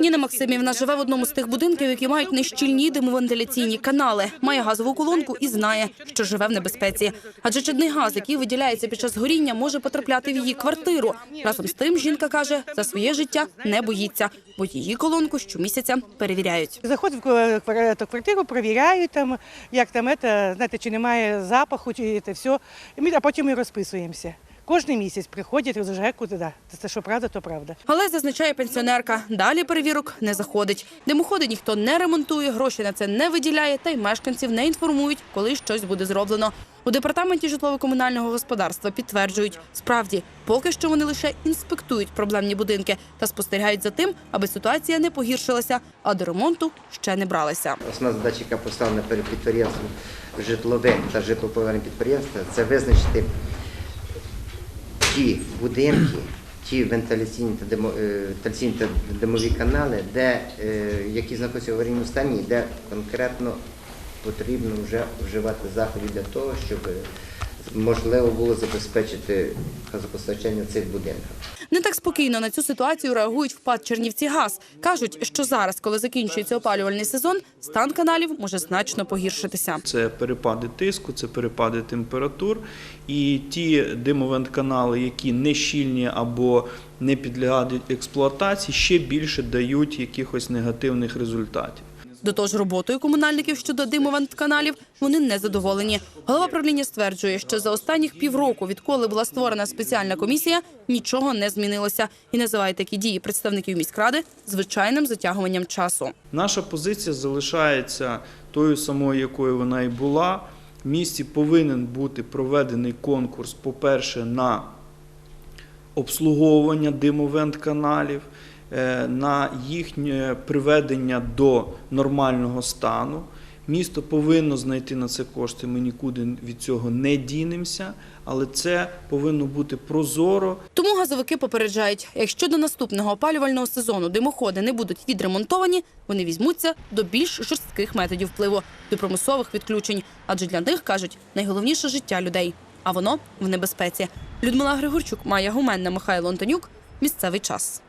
Ніна Максимівна живе в одному з тих будинків, які мають нещільні димовентиляційні канали. Має газову колонку і знає, що живе в небезпеці. Адже чадний газ, який виділяється під час горіння, може потрапляти в її квартиру. Разом з тим, жінка каже, за своє життя не боїться, бо її колонку щомісяця перевіряють. Заходять в квартиру, перевіряють там, як там це, знаєте, чи немає запаху, чи це все. І ми, а потім ми розписуємося. Кожен місяць приходять з ЖЕКу, да. Це що правда, то правда. Але зазначає пенсіонерка, далі перевірок не заходить. Димоходи ніхто не ремонтує, гроші на це не виділяє, та й мешканців не інформують, коли щось буде зроблено. У департаменті житлово-комунального господарства підтверджують, справді поки що вони лише інспектують проблемні будинки та спостерігають за тим, аби ситуація не погіршилася, а до ремонту ще не бралися. Основна задача, яка поставлена перед підприємством житлове та житлоповерне підприємства, це визначити ті будинки, ті вентиляційні та, димо, е, вентиляційні та димові канали, де, е, які знаходяться в аварійному стані, де конкретно потрібно вже вживати заходів для того, щоб е, можливо було забезпечити газопостачання в цих будинках. Не так спокійно на цю ситуацію реагують впад Чернівці газ. кажуть, що зараз, коли закінчується опалювальний сезон, стан каналів може значно погіршитися. Це перепади тиску, це перепади температур. І ті димовентканали, які не щільні або не підлягають експлуатації, ще більше дають якихось негативних результатів. До того ж, роботою комунальників щодо димовентканалів вони не задоволені. Голова правління стверджує, що за останніх півроку, відколи була створена спеціальна комісія, нічого не змінилося і називає такі дії представників міськради звичайним затягуванням часу. Наша позиція залишається тою самою, якою вона і була. В місті повинен бути проведений конкурс, по-перше, на обслуговування димовент-каналів, е, на їхнє приведення до нормального стану. Місто повинно знайти на це кошти. Ми нікуди від цього не дінемося, але це повинно бути прозоро, Тому газовики попереджають, якщо до наступного опалювального сезону димоходи не будуть відремонтовані, вони візьмуться до більш жорстких методів впливу до примусових відключень. Адже для них кажуть найголовніше життя людей, а воно в небезпеці. Людмила Григорчук, Майя Гуменна, Михайло Антонюк. Місцевий час.